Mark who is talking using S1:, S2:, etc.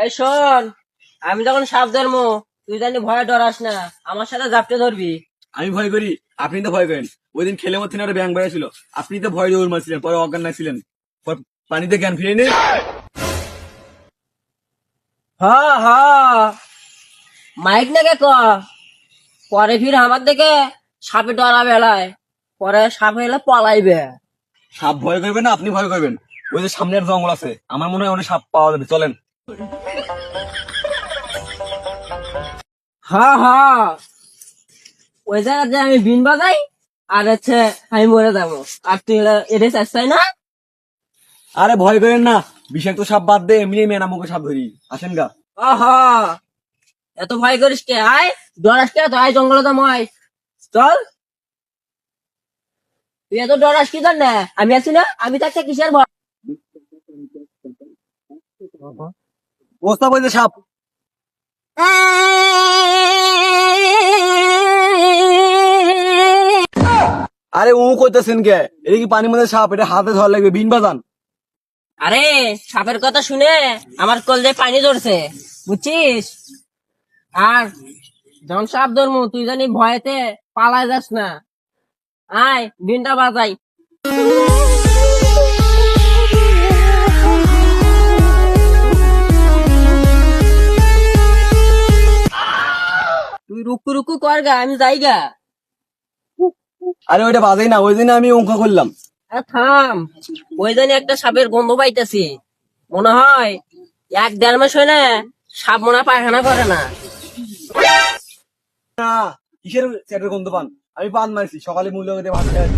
S1: এই শোন আমি যখন সাপ ধরবো তুই জানি ভয়ে ডরাস না। আমার সাথে জাপটে ধরবি।
S2: আমি ভয় করি আপনি তো ভয় করেন। ওই দিন খেলে মধ্যে একটা ব্যাং বেড়া ছিল আপনি তো ভয় দৌড় মারছিলেন পরে অজ্ঞান না ছিলেন পানিতে জ্ঞান ফিরে নিন
S1: হ হ। মাইক নাকি ক পরে ফির আমার দেখে সাপে ডরা বেলায় পরে সাপ এলে পলাইবে।
S2: সাপ ভয় করবেন না আপনি ভয় করবেন। ওই যে সামনের জঙ্গল আছে আমার মনে হয় অনেক সাপ পাওয়া যাবে। চলেন।
S1: হ্যাঁ হ্যাঁ। ওই জায়গাতে আমি বিন বাজাই আর হচ্ছে আমি মরে যাব। আর তুই এটা- চাই না?
S2: আরে ভয় করেন না বিষাক্ত সাপ বাদ দে এমনি মেনা মুখে সাপ ধরি। আসেন গা।
S1: আহ! এত ভয় করিস কে? আয় ডরাস কে? তো আয় জঙ্গলে তো ময় চল। তুই এত ডরাস কি জান না আমি আছি না আমি থাকতে কিসের ভয়?
S2: বস্তা বলতে সাপ। আরে ও কইতেছেন কে? এটা কি পানির মধ্যে সাপ? এটা হাতে ধরা লাগবে, বিন বাজান।
S1: আরে, সাপের কথা শুনে আমার কল কলজে পানি ধরছে, বুঝছিস? আর যখন সাপ ধরমু, তুই জানি ভয়েতে পালায় যাস না। আয় দিনটা বাজাই। রুকু রুকু কর গা আমি যাই গা।
S2: আরে ওইটা বাজাই না ওই দিনে আমি অঙ্ক করলাম।
S1: থাম ওই জানি একটা সাপের গন্ধ পাইতেছি। মনে হয় এক দেড় মাস হয় না সাপ মনে পায়খানা করে না।
S2: না কিসের চ্যাটের গন্ধ পান? আমি পান মারছি সকালে মূল্য ভাত খাই